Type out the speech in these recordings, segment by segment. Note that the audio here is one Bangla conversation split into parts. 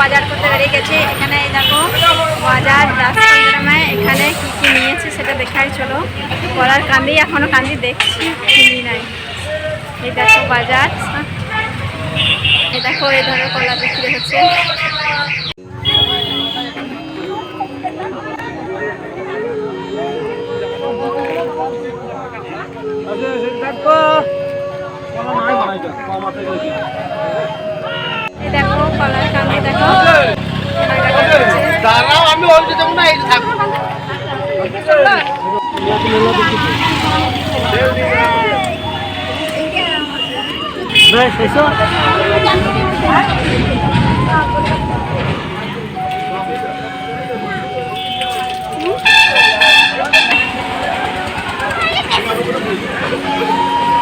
বাজার করতে বেরিয়ে গেছি। এখানে দেখো, বাজার রাজচন্দ্রমায় এখানে কি কি নিয়েছে সেটা দেখাই, চলো। কলার কান্দি, এখনও কান্দি দেখছি কিনি নাই। এই দেখো, বাজার। এই দেখো, এই ধরো কলা বিক্রি হচ্ছে। এই দেখো কলার কান্দি দেখো। দাঁড়াও আমি না এই থাকব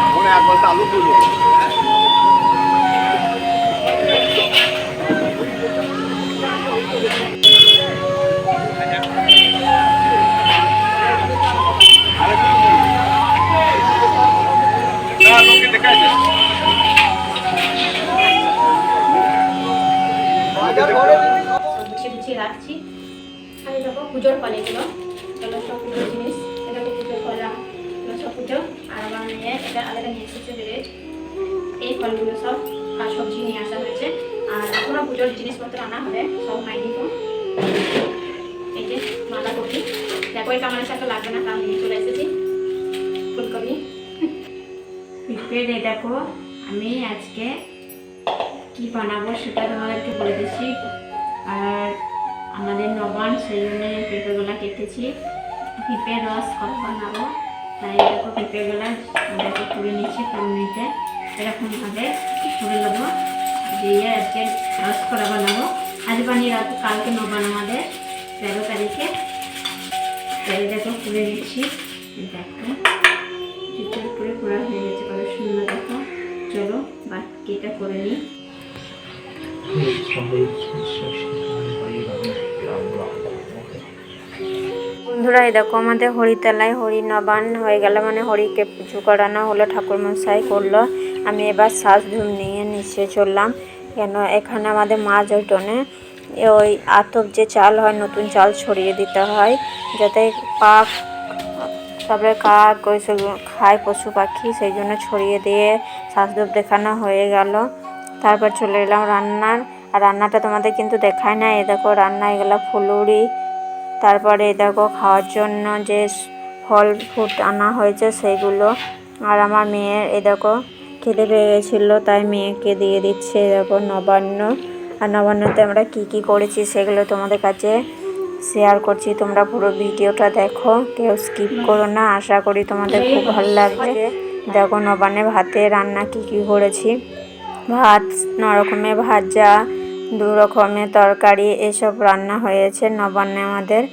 মনে এক বলতে আলু তুলো রাখছি। আর দেখো পুজোর ফল জিনিস। এটা পুজোর ফল আর আমার এটা নিয়ে এই ফলগুলো সব আর সবজি নিয়ে আসা হয়েছে। আর এখনও পুজোর জিনিসপত্র আনা হবে, সব হয়নি এই যে বাঁধাকপি দেখো এটা আমার সাথে লাগবে না, তাও চলে এসেছি। ফুলকপি। পিঁপড়ে দেখো, আমি আজকে কি বানাবো সেটা তোমাদেরকে বলে দিচ্ছি। আর আমাদের নবান, সেই জন্য পেঁপেগুলো কেটেছি। পেঁপের রস কত বানাবো। তাই দেখো পেঁপেগুলো দেখো তুলে নিচ্ছি নিতে এরকমভাবে তুলে নেব। দিয়ে আজকে রস করা বানাবো। আজ বানিয়ে রাখব, কালকে নবান আমাদের তেরো তারিখে। তাই দেখো তুলে নিচ্ছি। দেখো উপরে করা হয়ে গেছে, কত সুন্দর দেখো। চলো বাকিটা করে নিই। বন্ধুরা, এই দেখো আমাদের হরিতলায় হরি নবান হয়ে গেল মানে হরিকে পুজো করানো হলো, ঠাকুর মশাই করল। আমি এবার শ্বাস ধুম নিয়ে নিচে চললাম, কেন এখানে আমাদের মা জৈটনে ওই আতপ যে চাল হয়, নতুন চাল ছড়িয়ে দিতে হয়, যাতে পাক, তারপরে কাক ওই সব খায় পশু পাখি, সেই জন্য ছড়িয়ে দিয়ে শ্বাসধূপ দেখানো হয়ে গেল। তারপর চলে এলাম রান্নার। আর রান্নাটা তোমাদের কিন্তু দেখায় না। এ দেখো রান্না এগুলো ফুলুরি। তারপরে এ দেখো খাওয়ার জন্য যে ফল ফ্রুট আনা হয়েছে সেগুলো। আর আমার মেয়ের এই দেখো খেতে পেয়ে গেছিল, তাই মেয়েকে দিয়ে দিচ্ছে এই দেখো নবান্ন। আর নবান্নতে আমরা কি কি করেছি সেগুলো তোমাদের কাছে শেয়ার করছি। তোমরা পুরো ভিডিওটা দেখো, কেউ স্কিপ করো না। আশা করি তোমাদের খুব ভালো লাগবে। দেখো নবান্নে ভাতে রান্না কি কি করেছি। ভাত ন রকমের ভাজা দু রকমের তরকারি এসব রান্না হয়েছে নবান্নে আমাদের।